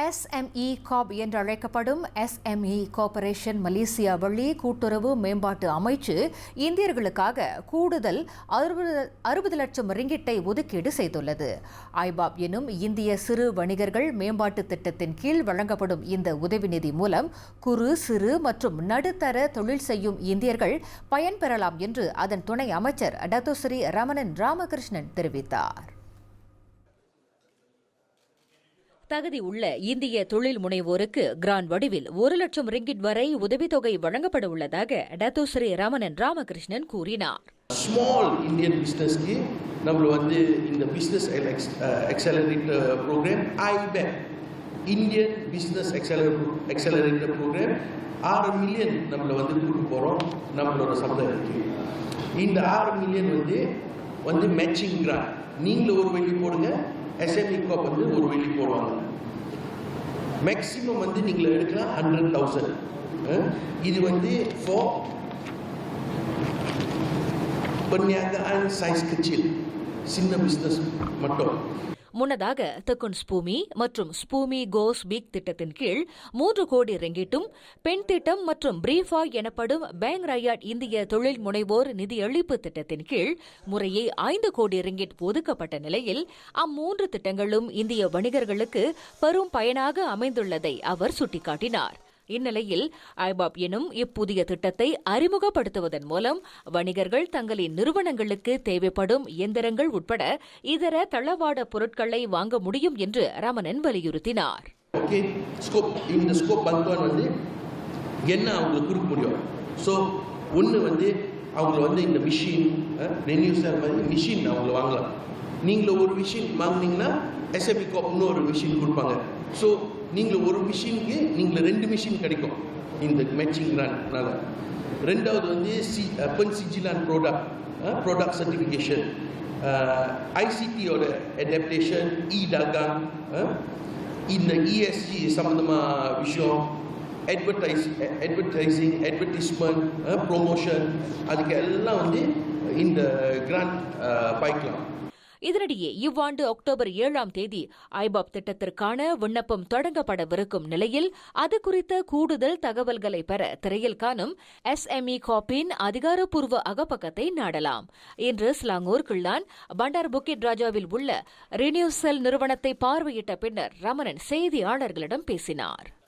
SME காப் என்று அழைக்கப்படும் SME corporation Malaysia வழி கூட்டுறவு மேம்பாட்டு அமைச்சு இந்தியர்களுக்காக கூடுதல் அறுபது அறுபது லட்சம் ரிங்கிட்டை ஒதுக்கீடு செய்துள்ளது. ஐபாப் எனும் இந்திய சிறு வணிகர்கள் மேம்பாட்டு திட்டத்தின் கீழ் வழங்கப்படும் இந்த உதவி நிதி மூலம் குறு சிறு மற்றும் நடுத்தர தொழில் செய்யும் இந்தியர்கள் பயன்பெறலாம் என்று அதன் துணை அமைச்சர் டத்தோஸ்ரீ ரமணன் ராமகிருஷ்ணன் தெரிவித்தார். தகுதி உள்ள இந்திய தொழில் முனைவோருக்கு கிராண்ட் வடிவில் ஒரு லட்சம் ரிங்கிட் வரை உதவித்தொகை வழங்கப்பட உள்ளதாக டத்தோஸ்ரீ ரமணன் ராமகிருஷ்ணன் கூறினார். ஸ்மால் இந்தியன் பிஸ்னஸ்க்கு நம்மள வந்து இந்த பிஸ்னஸ் எக்ஸலரேட்டர் ப்ரோக்ராம் ஐபேக் இந்தியன் பிஸ்னஸ் எக்ஸலரேட்டர் ப்ரோக்ராம் ஆறு மில்லியன் நம்மளை வந்து கொடுக்க போகிறோம் நம்மளோட சமுதாயத்துக்கு. இந்த ஆறு மில்லியன் வந்து வந்து மேட்சிங் கிராண்ட் நீங்களும் ஒரு வெள்ளி போடுங்க. எஸ்எம்இக்கு வந்து ஒரு வெள்ளி போடுவாங்க. மேக்ஸிமம் வந்து நீங்கள் எடுக்கலாம் ஹண்ட்ரட் தௌசண்ட் இது வந்து ஃபார் அண்ட் சைஸ் கட்சியில் சின்ன பிஸ்னஸ் மட்டும். முன்னதாக தெக்குன் ஸ்பூமி மற்றும் ஸ்பூமி கோஸ் பீக் திட்டத்தின் கீழ் மூன்று கோடி ரெங்கிட்டும் பெண் திட்டம் மற்றும் பிரீஃபா எனப்படும் பேங் ரயாட் இந்திய தொழில் முனைவோர் நிதியளிப்பு திட்டத்தின் கீழ் முறையே ஐந்து கோடி ரிங்கிட் ஒதுக்கப்பட்ட நிலையில் அம்மூன்று திட்டங்களும் இந்திய வணிகர்களுக்கு பெரும் பயனாக அமைந்துள்ளதை அவர் சுட்டிக்காட்டினார். இந்நிலையில் ஐபாப் எனும் இப்புதிய திட்டத்தை அறிமுகப்படுத்துவதன் மூலம் வணிகர்கள் தங்களின் நிறுவனங்களுக்கு தேவைப்படும் இயந்திரங்கள் உட்பட இதர தளவாட பொருட்களை வாங்க முடியும் என்று ரமணன் வலியுறுத்தினார். ஸ்கோப் இந்த ஸ்கோப் வந்து என்ன அவங்களுக்கு கொடுக்க முடியும்? ஸோ ஒன்று வந்து அவங்க வந்து இந்த மிஷின் ரெனியூசர் மாதிரி மிஷின் அவங்க வாங்கலாம். நீங்களும் ஒரு மிஷின் வாங்கினீங்கன்னா எஸ்எபி கோப்னு ஒரு மிஷின் கொடுப்பாங்க. ஸோ நீங்கள் ஒரு மிஷினுக்கு நீங்கள் ரெண்டு மிஷின் கிடைக்கும். இந்த மேட்சிங் கிராண்ட்னால ரெண்டாவது வந்து சி பென் சிஜிலான் ப்ராடக்ட் ப்ராடக்ட் சர்டிஃபிகேஷன் ஐசிடியோட அடாப்டேஷன் இ டாகாங் இந்த இஎஸ்ஜி சம்மந்தமாக விஷயம் அட்வர்டைஸ் அட்வர்டைஸிங் அட்வர்டைஸ்மெண்ட் ப்ரொமோஷன் அதுக்கு எல்லாம் வந்து இந்த கிராண்ட் பாய்க்கலாம். இதனிடையே இவ்வாண்டு அக்டோபர் ஏழாம் தேதி ஐபாப் திட்டத்திற்கான விண்ணப்பம் தொடங்கப்படவிருக்கும் நிலையில் அது குறித்த கூடுதல் தகவல்களை பெற திரையில் காணும் எஸ்எம்இ காப்பின் அதிகாரப்பூர்வ அகப்பக்கத்தை நாடலாம். இன்று ஸ்லாங்கூர் கிள்ளான் பண்டார் புக்கிட் ராஜாவில் உள்ள ரினியூசல் நிறுவனத்தை பார்வையிட்ட பின்னர் ரமணன் செய்தியாளர்களிடம் பேசினார்.